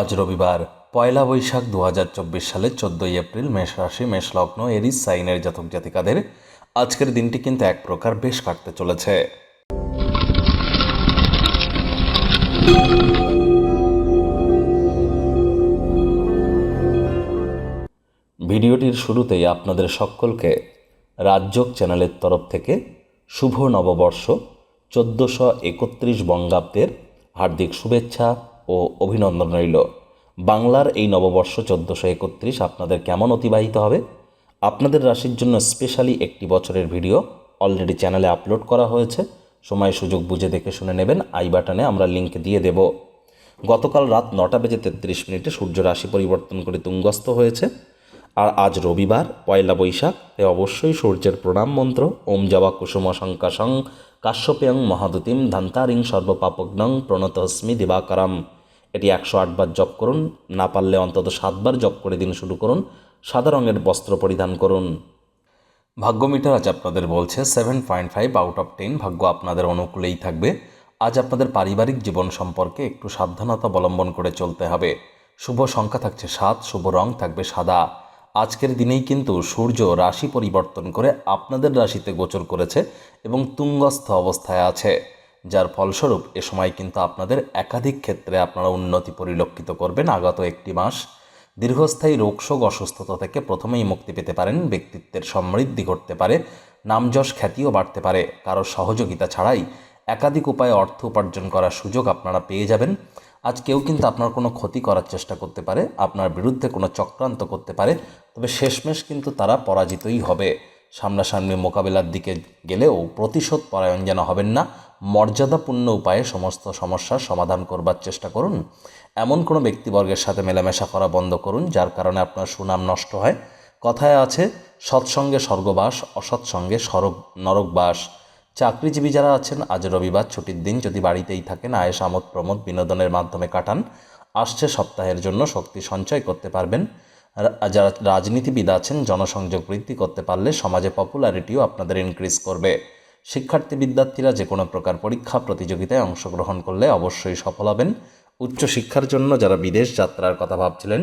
আজ রবিবার, পয়লা বৈশাখ দু হাজার চব্বিশ সালের চোদ্দোই এপ্রিল, মেষ রাশি, মেষ লগ্ন, এরিস, সাইনের জাতক জাতিকাদের আজকের দিনটি কিন্তু এক প্রকার বেশ কাটতে চলেছে। ভিডিওটির শুরুতেই আপনাদের সকলকে রাজ্যক চ্যানেলের তরফ থেকে শুভ নববর্ষ, চোদ্দোশো একত্রিশ বঙ্গাব্দের হার্দিক শুভেচ্ছা ও অভিনন্দন রইল। বাংলার এই নববর্ষ চোদ্দোশো একত্রিশ আপনাদের কেমন অতিবাহিত হবে? আপনাদের রাশির জন্য স্পেশালি একটি বছরের ভিডিও অলরেডি চ্যানেলে আপলোড করা হয়েছে। সময় সুযোগ বুঝে দেখে শুনে নেবেন। আই বাটনে আমরা লিঙ্ক দিয়ে দেব। গতকাল রাত নটা বেজে তেত্রিশ মিনিটে সূর্য রাশি পরিবর্তন করে তুঙ্গস্থ হয়েছে। আর আজ রবিবার, পয়লা বৈশাখ, এ অবশ্যই সূর্যের প্রণাম মন্ত্র। ওম জবা কুসুম শঙ্কাশং কাশ্যপেয়ং মহাদুতিম ধান্তারিং সর্বপাপগ্নং প্রণতস্মি দিবাকরম। এটি একশো আটবার জপ করুন, না পারলে অন্তত সাতবার জপ করে দিন শুরু করুন, সাদা রঙের বস্ত্র পরিধান করুন। ভাগ্য মিটার আজ আপনাদের বলছে, seven point five out of ten ভাগ্য আপনাদের অনুকূলেই থাকবে। আজ আপনাদের পারিবারিক জীবন সম্পর্কে একটু সাবধানতা অবলম্বন করে চলতে হবে। শুভ সংখ্যা থাকছে সাত, শুভ রং থাকবে সাদা। আজকের দিনেই কিন্তু সূর্য রাশি পরিবর্তন করে আপনাদের রাশিতে গোচর করেছে এবং তুঙ্গস্থ অবস্থায় আছে। যার ফলস্বরূপ এ সময় কিন্তু আপনাদের একাধিক ক্ষেত্রে আপনারা উন্নতি পরিলক্ষিত করবেন আগত একটি মাস। দীর্ঘস্থায়ী রোগশোক অসুস্থতা থেকে প্রথমেই মুক্তি পেতে পারেন, ব্যক্তিত্বের সমৃদ্ধি ঘটতে পারে, নামযশ খ্যাতিও বাড়তে পারে। কারও সহযোগিতা ছাড়াই একাধিক উপায়ে অর্থ উপার্জন করার সুযোগ আপনারা পেয়ে যাবেন। আজ কেউ কিন্তু আপনার কোনো ক্ষতি করার চেষ্টা করতে পারে, আপনার বিরুদ্ধে কোনো চক্রান্ত করতে পারে তবে শেষমেশ কিন্তু তারা পরাজিতই হবে। সামনাসামনি মোকাবিলার দিকে গেলেও প্রতিশোধ পরায়ণ যেন হবেন না, মর্যাদাপূর্ণ উপায়ে সমস্ত সমস্যার সমাধান করবার চেষ্টা করুন। এমন কোনো ব্যক্তিবর্গের সাথে মেলামেশা করা বন্ধ করুন, যার কারণে আপনার সুনাম নষ্ট হয়। কথায় আছে, সৎসঙ্গে স্বর্গবাস, অসৎসঙ্গে সরগ নরকবাস। চাকরিজীবী যারা আছেন, আজ রবিবার ছুটির দিন যদি বাড়িতেই থাকেন, আয়েস, আমোদ, প্রমোদ বিনোদনের মাধ্যমে কাটান, আসছে সপ্তাহের জন্য শক্তি সঞ্চয় করতে পারবেন। যারা রাজনীতিবিদ আছেন, জনসংযোগ বৃদ্ধি করতে পারলে সমাজে পপুলারিটিও আপনাদের ইনক্রিজ করবে। শিক্ষার্থী বিদ্যার্থীরা যে কোনো প্রকার পরীক্ষা প্রতিযোগিতায় অংশগ্রহণ করলে অবশ্যই সফল হবেন। উচ্চশিক্ষার জন্য যারা বিদেশ যাত্রার কথা ভাবছিলেন,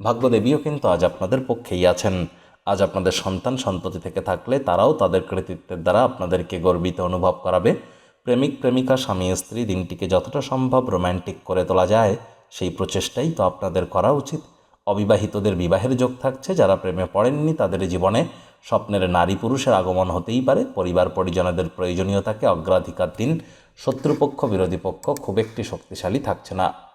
ভাগ্যদেবীও কিন্তু আজ আপনাদের পক্ষেই আছেন। আজ আপনাদের সন্তান সন্ততি থেকে থাকলে তারাও তাদের কৃতিত্বের দ্বারা আপনাদেরকে গর্বিত অনুভব করাবে। প্রেমিক, প্রেমিকা, স্বামী, স্ত্রী, দিনটিকে যতটা সম্ভব রোম্যান্টিক করে তোলা যায়, সেই প্রচেষ্টাই তো আপনাদের করা উচিত। অবিবাহিতদের বিবাহের যোগ থাকছে। যারা প্রেমে পড়েননি, তাদের জীবনে স্বপ্নের নারী পুরুষের আগমন হতেই পারে। পরিবার পরিজনদের প্রয়োজনীয়তাকে অগ্রাধিকার দিন শত্রুপক্ষ, বিরোধী পক্ষ খুব একটি শক্তিশালী থাকছে না।